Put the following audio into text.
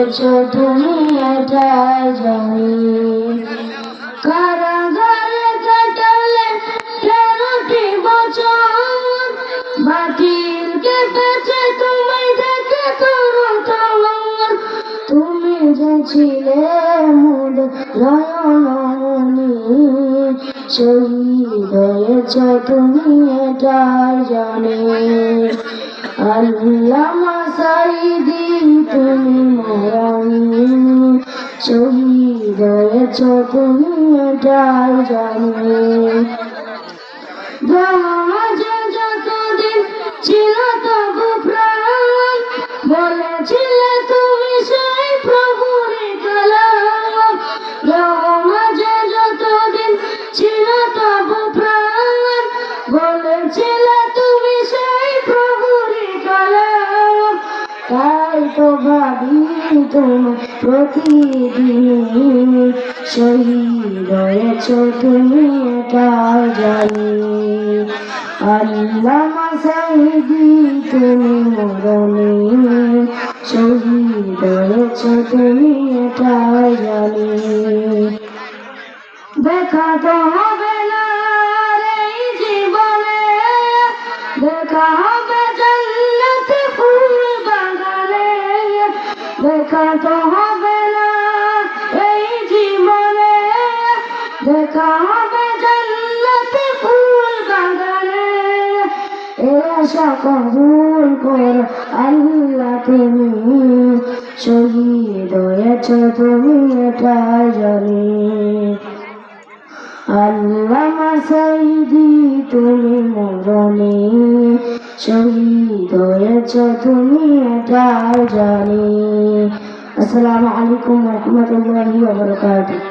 হয়েছ তুমি এটাই জানি কারাগারে কাটালে তেরোটি বছর। বাতিল কেটেছে, তুমি দেখে তোর তোমার তুমি যে ছিলে মুদ নয়নমণি শহীদ হয়েছ তুমি এটাই জানি। আল্লামা সাইদি তুমি মরানি শহীদ হয়েছ তুমি এটাই জানি মাঝে যতদিন ছিল তবু প্রাণ, বলেছিলে তুমি সেই প্রভুর কালাম মাঝে যতদিন ছিল তবু প্রাণ, বলেছিলে তাই তো ভাবি তোমার প্রতিদিন শহীদ তুমি এটাই জানি। আল্লাহ তুমি মরণি শহীদ তুমি জানি। দেখা তো হবে না এই জীবনে, দেখা হবে দেখা তো হবে না এই জীবনে। দেখা হবে জান্নাতে ফুল বাগানে। এ কবুল কর আল্লাহ তুমি। শহীদ হয়েছ তুমি এটা জানি। সাইদি তুমি মরণি শহীদ হয়েছ তুমি এটাই জানি। আসসালামু আলাইকুম রহমতুল্লাহি ওয়া বারাকাতুহু।